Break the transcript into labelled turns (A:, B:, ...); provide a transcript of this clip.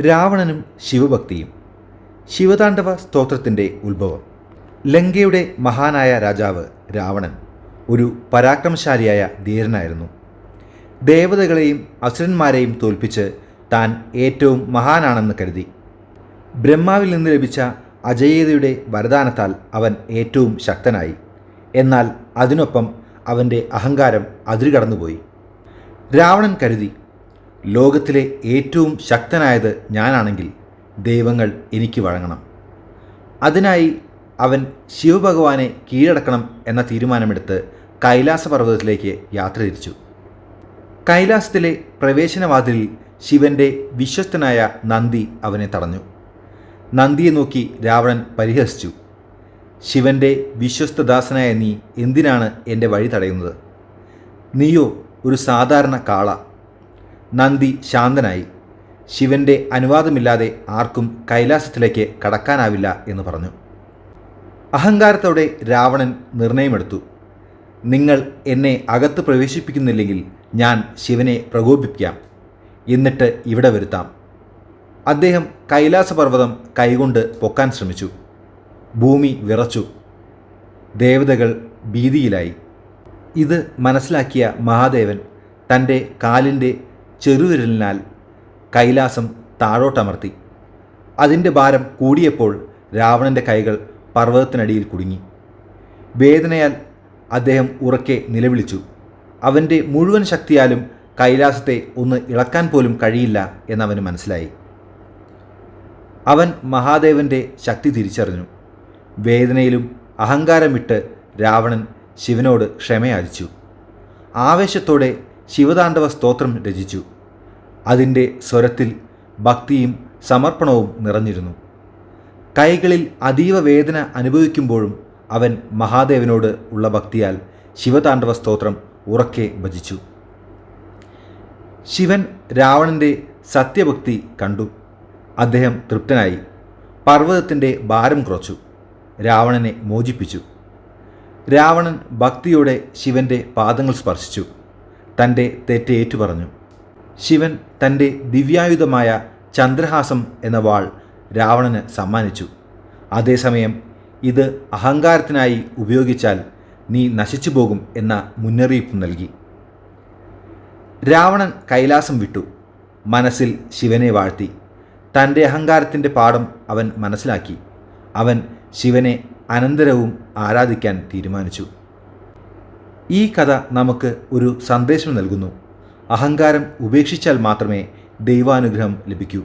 A: രാവണനും ശിവഭക്തിയും. ശിവതാണ്ഡവ സ്തോത്രത്തിന്റെ ഉത്ഭവം. ലങ്കയുടെ മഹാനായ രാജാവ് രാവണൻ ഒരു പരാക്രമശാലിയായ ധീരനായിരുന്നു. ദേവതകളെയും അസുരന്മാരെയും തോൽപ്പിച്ച് താൻ ഏറ്റവും മഹാനാണെന്ന് കരുതി. ബ്രഹ്മാവിൽ നിന്ന് ലഭിച്ച അജയ്യതയുടെ വരദാനത്താൽ അവൻ ഏറ്റവും ശക്തനായി. എന്നാൽ അതിനൊപ്പം അവന്റെ അഹങ്കാരം അതിരുകടന്നുപോയി. രാവണൻ കരുതി ലോകത്തിലെ ഏറ്റവും ശക്തനായത് ഞാനാണെങ്കിൽ ദൈവങ്ങൾ എനിക്ക് വഴങ്ങണം. അതിനായി അവൻ ശിവഭഗവാനെ കീഴടക്കണം എന്ന തീരുമാനമെടുത്ത് കൈലാസ പർവതത്തിലേക്ക് യാത്ര തിരിച്ചു. കൈലാസത്തിലെ പ്രവേശനവാതിലിൽ ശിവന്റെ വിശ്വസ്തനായ നന്ദി അവനെ തടഞ്ഞു. നന്ദിയെ നോക്കി രാവണൻ പരിഹസിച്ചു. ശിവന്റെ വിശ്വസ്തദാസനായ നീ എന്തിനാണ് എന്റെ വഴി തടയുന്നത്? നീയോ ഒരു സാധാരണ കാള. നന്ദി ശാന്തനായി. ശിവന്റെ അനുവാദമില്ലാതെ ആർക്കും കൈലാസത്തിലേക്ക് കടക്കാനാവില്ല എന്ന് പറഞ്ഞു. അഹങ്കാരത്തോടെ രാവണൻ നിർണയമെടുത്തു. നിങ്ങൾ എന്നെ അകത്ത് പ്രവേശിപ്പിക്കുന്നില്ലെങ്കിൽ ഞാൻ ശിവനെ പ്രകോപിപ്പിക്കാം. എന്നിട്ട് ഇവിടെ വരുത്താം. അദ്ദേഹം കൈലാസപർവതം കൈകൊണ്ട് പൊക്കാൻ ശ്രമിച്ചു. ഭൂമി വിറച്ചു. ദേവതകൾ ഭീതിയിലായി. ഇത് മനസ്സിലാക്കിയ മഹാദേവൻ തന്റെ കാലിന്റെ ചെറുവിരലിനാൽ കൈലാസം താഴോട്ടമർത്തി. അതിന്റെ ഭാരം കൂടിയപ്പോൾ രാവണന്റെ കൈകൾ പർവതത്തിനടിയിൽ കുടുങ്ങി. വേദനയാൽ അദ്ദേഹം ഉറക്കെ നിലവിളിച്ചു. അവന്റെ മുഴുവൻ ശക്തിയാലും കൈലാസത്തെ ഒന്ന് ഇളക്കാൻ പോലും കഴിയില്ല എന്നവന് മനസ്സിലായി. അവൻ മഹാദേവന്റെ ശക്തി തിരിച്ചറിഞ്ഞു. വേദനയിലും അഹങ്കാരം വിട്ട് രാവണൻ ശിവനോട് ക്ഷമയാചിച്ചു. ആവേശത്തോടെ ശിവതാണ്ഡവ സ്തോത്രം രചിച്ചു. അതിന്റെ സ്വരത്തിൽ ഭക്തിയും സമർപ്പണവും നിറഞ്ഞിരുന്നു. കൈകളിൽ അതീവ വേദന അനുഭവിക്കുമ്പോഴും അവൻ മഹാദേവനോട് ഉള്ള ഭക്തിയാൽ ശിവതാണ്ഡവ സ്തോത്രം ഉറക്കെ ഭജിച്ചു. ശിവൻ രാവണന്റെ സത്യഭക്തി കണ്ടു. അദ്ദേഹം തൃപ്തനായി. പർവതത്തിന്റെ ഭാരം കുറച്ചു. രാവണനെ മോചിപ്പിച്ചു. രാവണൻ ഭക്തിയോടെ ശിവന്റെ പാദങ്ങൾ സ്പർശിച്ചു. തന്റെ തെറ്റ് ഏറ്റുപറഞ്ഞു. ശിവൻ തന്റെ ദിവ്യായുധമായ ചന്ദ്രഹാസം എന്ന വാൾ രാവണന് സമ്മാനിച്ചു. അതേസമയം ഇത് അഹങ്കാരത്തിനായി ഉപയോഗിച്ചാൽ നീ നശിച്ചു പോകും എന്ന മുന്നറിയിപ്പ് നൽകി. രാവണൻ കൈലാസം വിട്ടു. മനസ്സിൽ ശിവനെ വാഴ്ത്തി. തന്റെ അഹങ്കാരത്തിന്റെ പാഠം അവൻ മനസ്സിലാക്കി. അവൻ ശിവനെ അനന്തരവും ആരാധിക്കാൻ തീരുമാനിച്ചു. ഈ കഥ നമുക്ക് ഒരു സന്ദേശം നൽകുന്നു. അഹങ്കാരം ഉപേക്ഷിച്ചാൽ മാത്രമേ ദൈവാനുഗ്രഹം ലഭിക്കൂ.